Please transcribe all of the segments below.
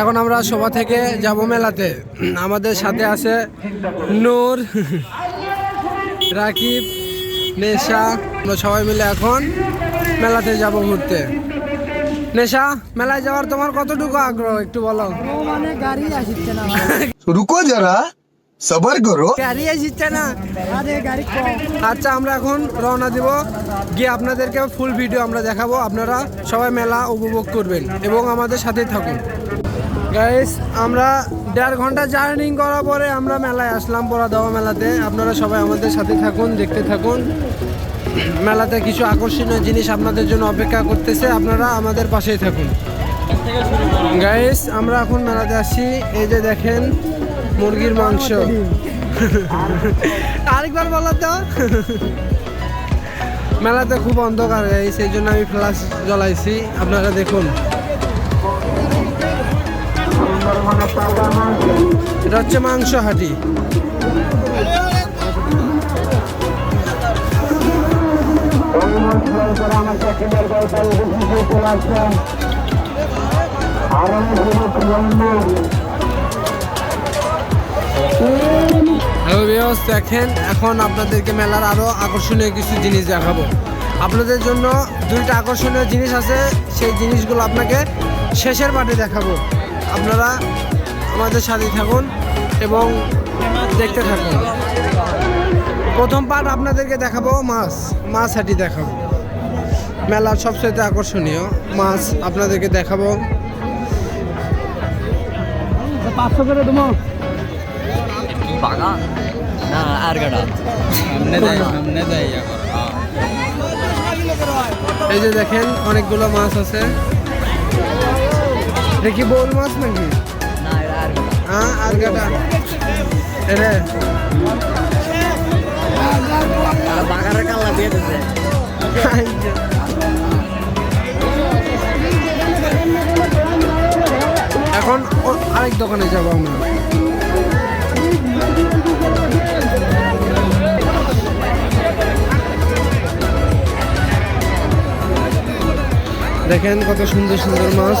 এখন আমরা সভা থেকে যাব মেলাতে। আমাদের সাথে আছে নূর রাকিব নেশা আমরা সবাই মিলে এখন মেলাতে যাব ঘুরতে। নেশা মেলায় যাওয়ার তোমার কতটুকু আগ্রহ? একটু বলো। মানে গাড়ি আসছে না রুকো যারা সবার করো। গাড়ি আসছে না। আরে গাড়ি আচ্ছা আমরা এখন রওনা দিব। গিয়ে আপনাদেরকে ফুল ভিডিও আমরা দেখাবো। আপনারা সবাই মেলা উপভোগ করবেন এবং আমাদের সাথেই থাকুন। গাইস আমরা দেড় ঘণ্টা জার্নিং করার পরে আমরা মেলায় আসলাম পড়াদাওয়া মেলাতে। আপনারা সবাই আমাদের সাথে থাকুন, দেখতে থাকুন। মেলাতে কিছু আকর্ষণীয় জিনিস আপনাদের জন্য অপেক্ষা করতেছে। আপনারা আমাদের পাশেই থাকুন। গাইস আমরা এখন মেলাতে আসি এই যে দেখেন, মুরগির মাংস। আরেকবার বলো তো মেলাতে খুব অন্ধকার গাইস সেই জন্য আমি ফ্লাশ জ্বলাইছি। আপনারা দেখুন। এটা হচ্ছে মাংস হাঁটি দেখেন, এখন আপনাদেরকে মেলার আরও আকর্ষণীয় কিছু জিনিস দেখাবো। আপনাদের জন্য দুইটা আকর্ষণীয় জিনিস আছে, সেই জিনিসগুলো আপনাকে শেষের পার্টে দেখাবো। আপনারা আমাদের সাথে থাকুন এবং দেখতে থাকুন। প্রথম পার্ট আপনাদেরকে দেখাবো মাছ। মাছ হাঁটি দেখাবো। মেলার সবচেয়ে আকর্ষণীয় মাছ আপনাদেরকে দেখাবো। পাঁচশো করে দেবো। বাগা না আর সামনে যাই সামনে যাই এই যে দেখেন অনেকগুলো মাছ আছে। দেখি কি বোল মাছ নাকি? হ্যাঁ আর গাটা এরে বাগারে কাল্লা দিয়ে দিতে এখন আরেক দোকানে যাব আমরা। দেখেন কত সুন্দর সুন্দর মাছ।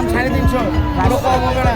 একদম সাড়ে তিনশো। ভালো কম হবে না।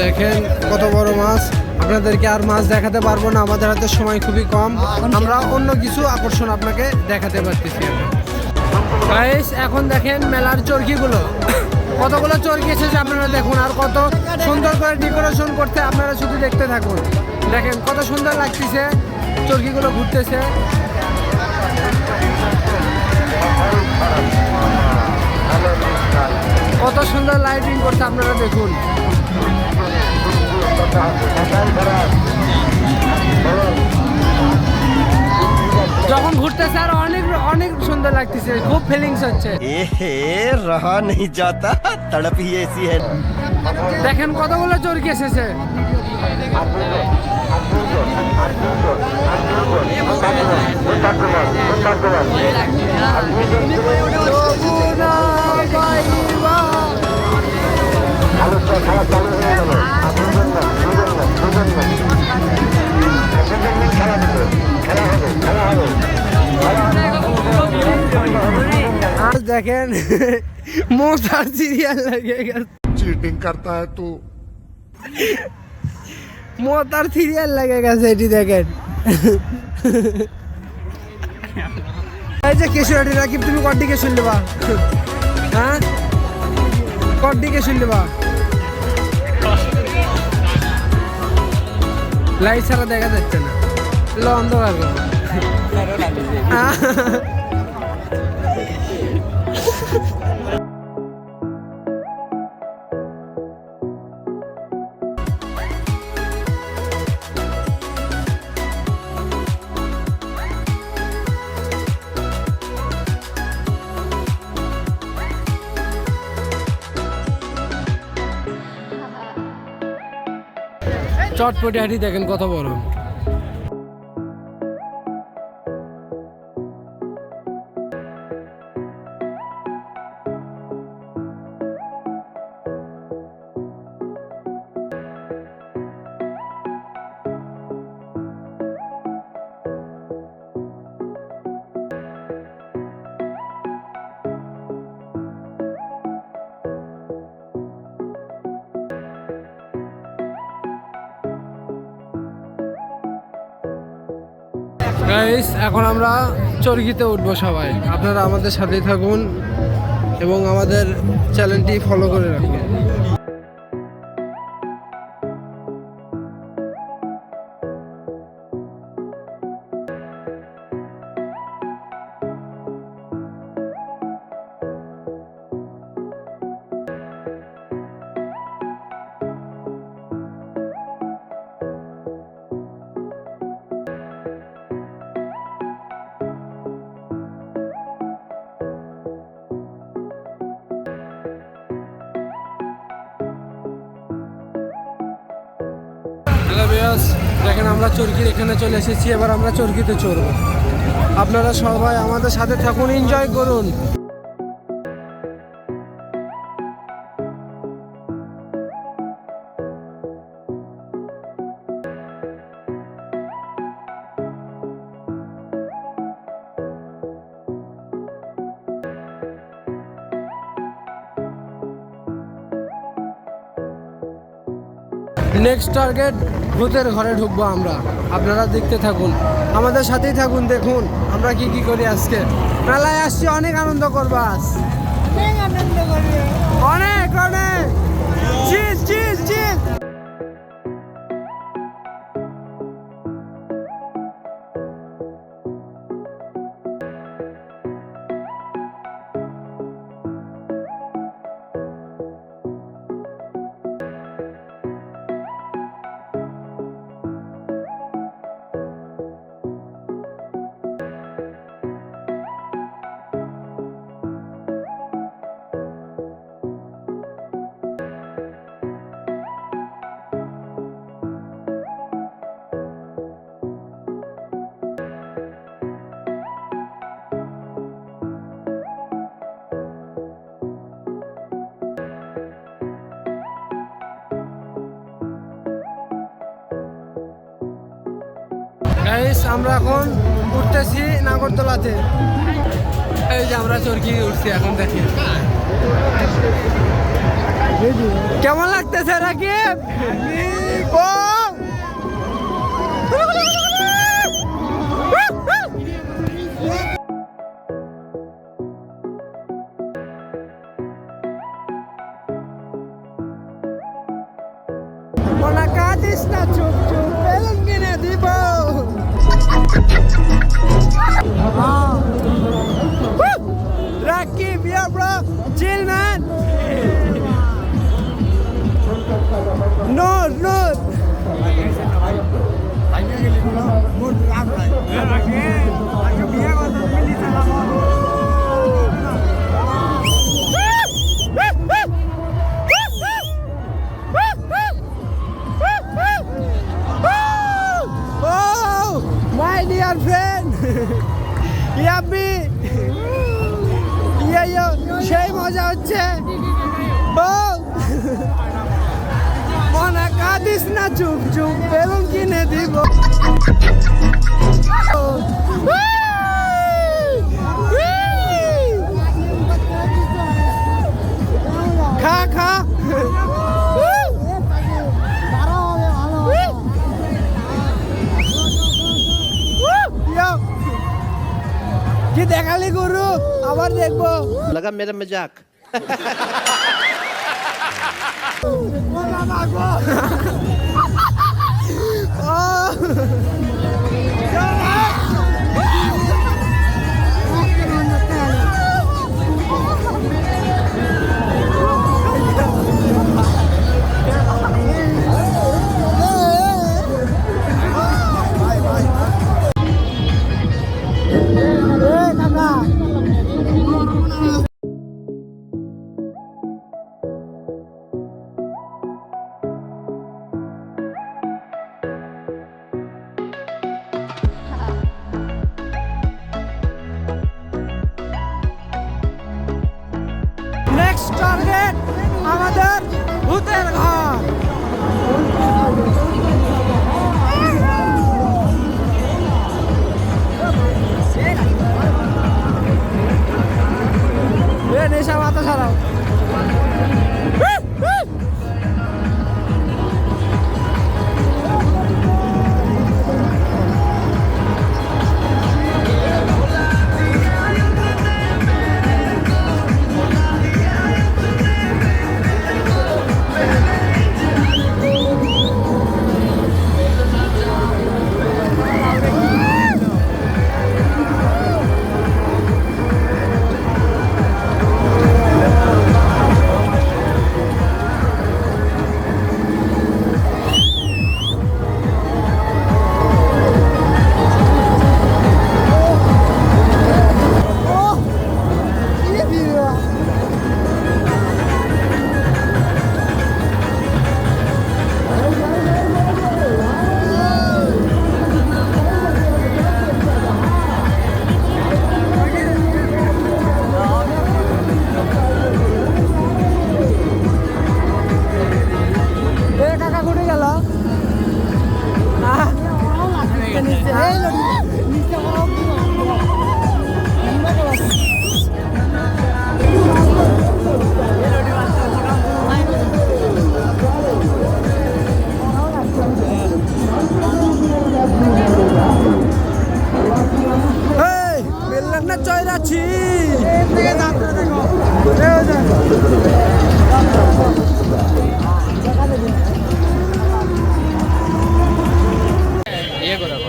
দেখেন কত বড় মাছ। আপনাদেরকে আর মাছ দেখাতে পারব না, আমাদের হাতে সময় খুবই কম। আমরা অন্য কিছু আকর্ষণ আপনাকে দেখাতে পারতেছি এখন। দেখেন মেলার চরকিগুলো। কতগুলো চরকি এসেছে আপনারা দেখুন, আর কত সুন্দর করে ডেকোরেশন করতে আপনারা শুধু দেখতে থাকুন। দেখেন কত সুন্দর লাগতেছে, চরকিগুলো ঘুরতেছে। সুন্দর লাইটিং করছে আপনারা দেখুন। যখন ঘুরতে স্যার অনেক অনেক সুন্দর লাগতেছে খুব ফিলিংস হচ্ছে। রহা নেই যাতা তড়প এসি দেখেন কতগুলো চরকি এসেছে। দেখেন মোটার সিরিয়াল লাগে গেছে चीटिंग करता है तू মোতার সিরিয়াল লাগে গেছে এটি দেখেন এই যে কেশুয়াটি রাকিব তুমি কড্ডিকে শুনলে বা হ্যাঁ কড্ডিকে শুনলে বা লাইট ছাড়া দেখা যাচ্ছে না এগুলো অন্ধকার করো। চটপটি হাঁটি দেখেন কথা বড় গাইস এখন আমরা চরকিতে উঠবো সবাই। আপনারা আমাদের সাথেই থাকুন এবং আমাদের চ্যানেলটি ফলো করে রাখুন বিয়াস দেখেন আমরা চরকির এখানে চলে এসেছি, এবার আমরা চরকিতে চড়ব। আপনারা সবাই আমাদের সাথে থাকুন এনজয় করুন। নেক্সট টার্গেট ভূতের ঘরে ঢুকবো আমরা। আপনারা দেখতে থাকুন। আমাদের সাথেই থাকুন দেখুন আমরা কি কি করি আজকে। মেলায় আসছি অনেক আনন্দ করব আজ। অনেক অনেক চিজ চিজ আমরা এখন উঠতেছি নাগরদোলাতে। এই যে আমরা চরকি উঠছি এখন দেখি। কেমন লাগতেছে রাকিব? ও Mona কাঁদিস না চুপ চুপ বেলুন কিনে দিব Rakib ya bro chill man note note Oh, friend, yippee ইয়ে ইয়ে, সেই মজা হচ্ছে। বউ মনে কাঁদিস না চুপ চুপ বেলুন কিনে দিব। খা খা। কি দেখালি গুরু আবার দেখবো লাগা মেরা মজাক ও বাবা গো ও নেক্সট টার্গেট আমাদের ভূতের ঘর।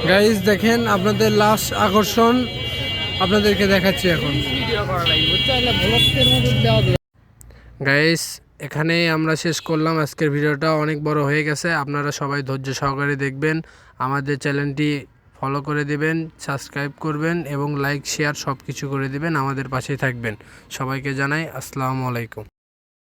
গাইজ দেখেন আপনাদের লাস্ট আকর্ষণ আপনাদেরকে দেখাচ্ছি এখন। গাইজ এখানেই আমরা শেষ করলাম আজকের ভিডিওটা। অনেক বড় হয়ে গেছে। আপনারা সবাই ধৈর্য সহকারে দেখবেন। আমাদের চ্যানেলটি ফলো করে দিবেন সাবস্ক্রাইব করবেন এবং লাইক শেয়ার সব কিছু করে দিবেন। আমাদের পাশেই থাকবেন। সবাইকে জানাই আসসালামু আলাইকুম।